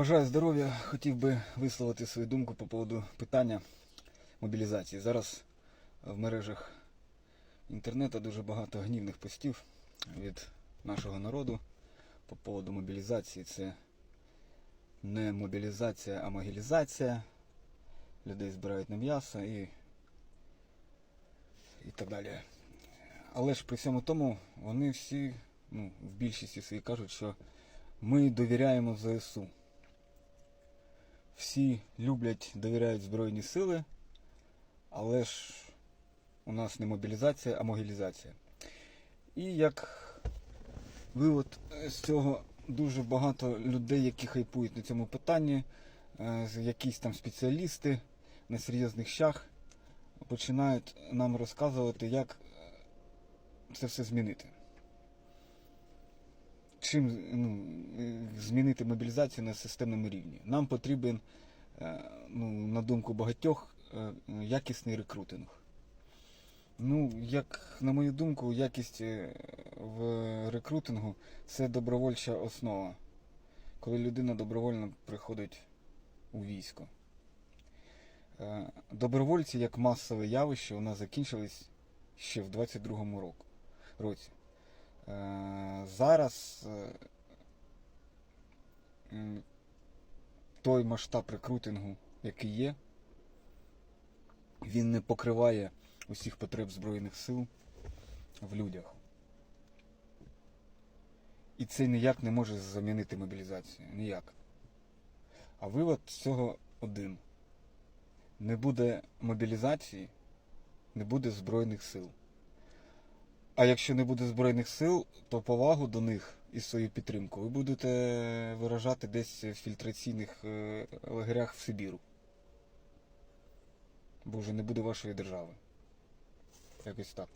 Бажаю здоров'я. Хотів би висловити свою думку по поводу питання мобілізації. Зараз в мережах інтернету дуже багато гнівних постів від нашого народу по поводу мобілізації. Це не мобілізація, а могілізація. Людей збирають на м'ясо і, і так далі. Але ж при всьому тому вони всі, ну, в більшості своїй кажуть, що ми довіряємо ЗСУ. Всі люблять, довіряють Збройні сили, але ж у нас не мобілізація, а могілізація. І як вивод з цього дуже багато людей, які хайпують на цьому питанні, е, якісь там спеціалісти на серйозних щах, починають нам розказувати, як е, це все змінити. Чим ну, е, змінити мобілізацію на системному рівні? Нам потрібен, е, ну, на думку багатьох, е, якісний рекрутинг. Ну, як на мою думку, якість в рекрутингу це добровольча основа. Коли людина добровольно приходить у військо. Добровольці як масове явище у нас закінчились ще в 22-му року- році. Е, Зараз е, той масштаб рекрутингу, який є, він не покриває усіх потреб Збройних сил в людях. І це ніяк не може замінити мобілізацію. Ніяк. А вивод з цього один. Не буде мобілізації, не буде Збройних сил. А якщо не буде Збройних сил, то повагу до них і свою підтримку ви будете виражати десь в фільтраційних е, лагерях в Сибіру. Бо вже не буде вашої держави. Якось так.